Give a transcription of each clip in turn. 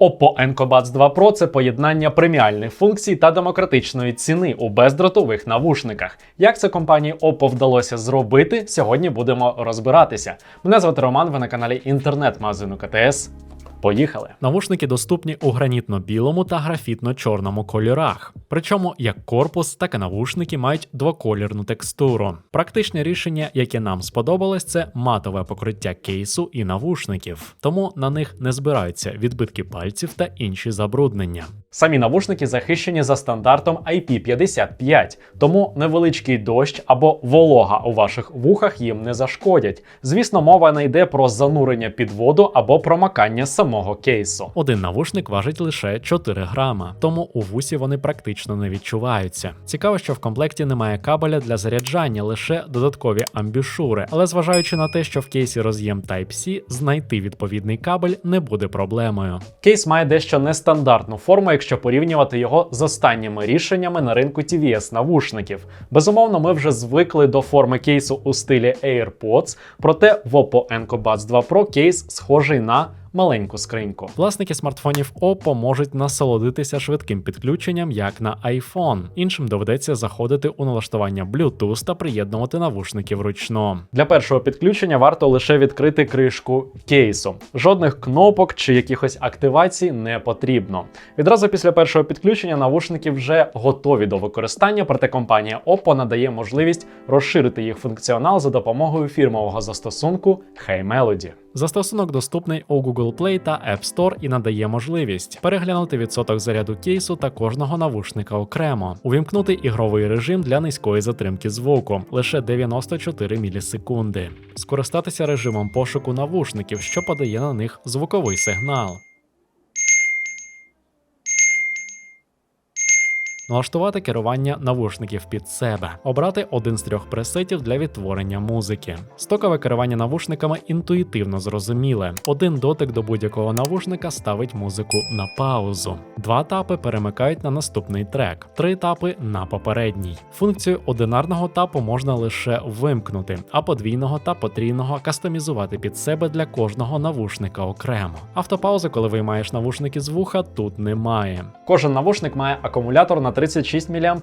Oppo Encobuds 2 Pro це поєднання преміальних функцій та демократичної ціни у бездротових навушниках. Як це компанії Oppo вдалося зробити, сьогодні будемо розбиратися. Мене звати Роман, ви на каналі інтернет-магазину КТС. Поїхали. Навушники доступні у гранітно-білому та графітно-чорному кольорах. Причому як корпус, так і навушники мають двоколірну текстуру. Практичне рішення, яке нам сподобалось, це матове покриття кейсу і навушників, тому на них не збираються відбитки пальців та інші забруднення. Самі навушники захищені за стандартом IP55, тому невеличкий дощ або волога у ваших вухах їм не зашкодять. Звісно, мова не йде про занурення під воду або промакання самого кейсу. Один навушник важить лише 4 грама, тому у вусі вони практично не відчуваються. Цікаво, що в комплекті немає кабеля для заряджання, лише додаткові амбішури. Але зважаючи на те, що в кейсі роз'єм Type-C, знайти відповідний кабель не буде проблемою. Кейс має дещо нестандартну форму, якщо порівнювати його з останніми рішеннями на ринку TVS навушників. Безумовно, ми вже звикли до форми кейсу у стилі AirPods, проте в Oppo Enco 2 Pro кейс схожий на маленьку скриньку. Власники смартфонів Oppo можуть насолодитися швидким підключенням, як на iPhone. Іншим доведеться заходити у налаштування Bluetooth та приєднувати навушники вручну. Для першого підключення варто лише відкрити кришку кейсу. Жодних кнопок чи якихось активацій не потрібно. Відразу після першого підключення навушники вже готові до використання, проте компанія Oppo надає можливість розширити їх функціонал за допомогою фірмового застосунку Hey Melody. Застосунок доступний у Google Play та App Store і надає можливість переглянути відсоток заряду кейсу та кожного навушника окремо, увімкнути ігровий режим для низької затримки звуку лише 94 мілісекунди, скористатися режимом пошуку навушників, що подає на них звуковий сигнал. Налаштувати керування навушників під себе, обрати один з трьох пресетів для відтворення музики. Стокове керування навушниками інтуїтивно зрозуміле. Один дотик до будь-якого навушника ставить музику на паузу. Два тапи перемикають на наступний трек, три тапи на попередній. Функцію одинарного тапу можна лише вимкнути, а подвійного та потрійного кастомізувати під себе для кожного навушника окремо. Автопаузи, коли виймаєш навушники з вуха, тут немає. Кожен навушник має акумулятор на 36 мАч.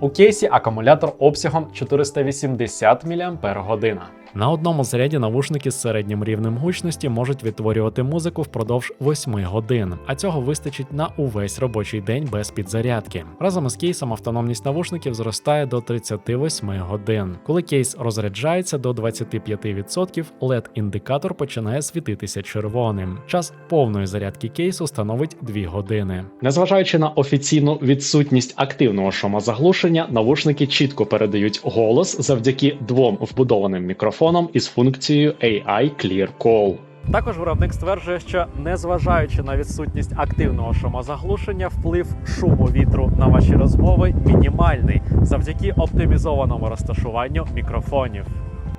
У кейсі акумулятор обсягом 480 мАч. На одному заряді навушники з середнім рівнем гучності можуть відтворювати музику впродовж 8 годин, а цього вистачить на увесь робочий день без підзарядки. Разом із кейсом автономність навушників зростає до 38 годин. Коли кейс розряджається до 25%, LED-індикатор починає світитися червоним. Час повної зарядки кейсу становить 2 години. Незважаючи на офіційну відсутність активного шумозаглушення, навушники чітко передають голос завдяки двом вбудованим мікрофонам із функцією AI Clear Call. Також виробник стверджує, що незважаючи на відсутність активного шумозаглушення, вплив шуму вітру на ваші розмови мінімальний завдяки оптимізованому розташуванню мікрофонів.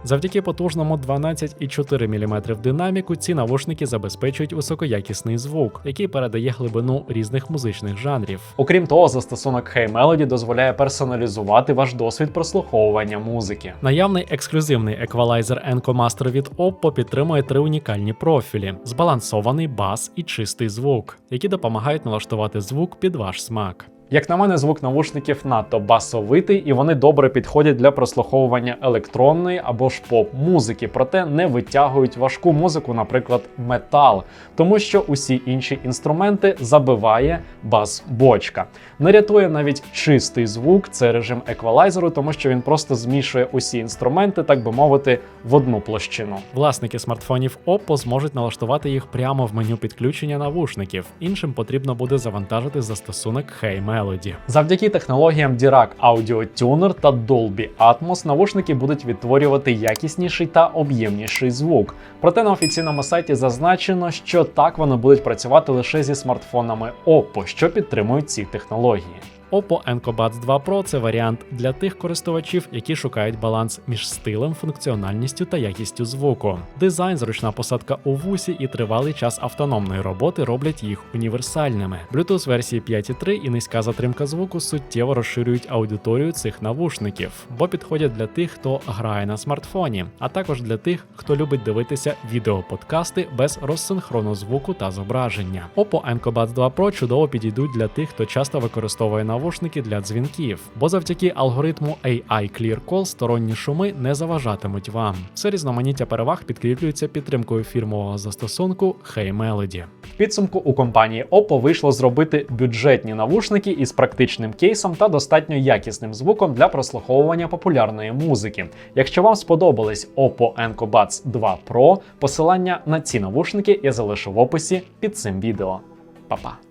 Завдяки потужному 12,4 мм динаміку ці навушники забезпечують високоякісний звук, який передає глибину різних музичних жанрів. Окрім того, застосунок Hey Melody дозволяє персоналізувати ваш досвід прослуховування музики. Наявний ексклюзивний еквалайзер Enco Master від Oppo підтримує три унікальні профілі: збалансований бас і чистий звук, які допомагають налаштувати звук під ваш смак. Як на мене, звук навушників надто басовитий, і вони добре підходять для прослуховування електронної або ж поп-музики, проте не витягують важку музику, наприклад, метал, тому що усі інші інструменти забиває бас-бочка. Не рятує навіть чистий звук, це режим еквалайзеру, тому що він просто змішує усі інструменти, так би мовити, в одну площину. Власники смартфонів Oppo зможуть налаштувати їх прямо в меню підключення навушників. Іншим потрібно буде завантажити застосунок Hey Melody. Завдяки технологіям Dirac Audio Tuner та Dolby Atmos навушники будуть відтворювати якісніший та об'ємніший звук. Проте на офіційному сайті зазначено, що так вони будуть працювати лише зі смартфонами Oppo, що підтримують ці технології. Oppo Enco Buds 2 Pro це варіант для тих користувачів, які шукають баланс між стилем, функціональністю та якістю звуку. Дизайн, зручна посадка у вусі і тривалий час автономної роботи роблять їх універсальними. Bluetooth версії 5.3 і низька затримка звуку суттєво розширюють аудиторію цих навушників, бо підходять для тих, хто грає на смартфоні, а також для тих, хто любить дивитися відеоподкасти без розсинхрону звуку та зображення. Oppo Enco Buds 2 Pro чудово підійдуть для тих, хто часто використовує навушники для дзвінків, бо завдяки алгоритму AI Clear Call сторонні шуми не заважатимуть вам. Все різноманіття переваг підкріплюється підтримкою фірмового застосунку Hey Melody. Підсумку у компанії Oppo вийшло зробити бюджетні навушники із практичним кейсом та достатньо якісним звуком для прослуховування популярної музики. Якщо вам сподобались Oppo Enco Buds 2 Pro, посилання на ці навушники я залишу в описі під цим відео. Па-па!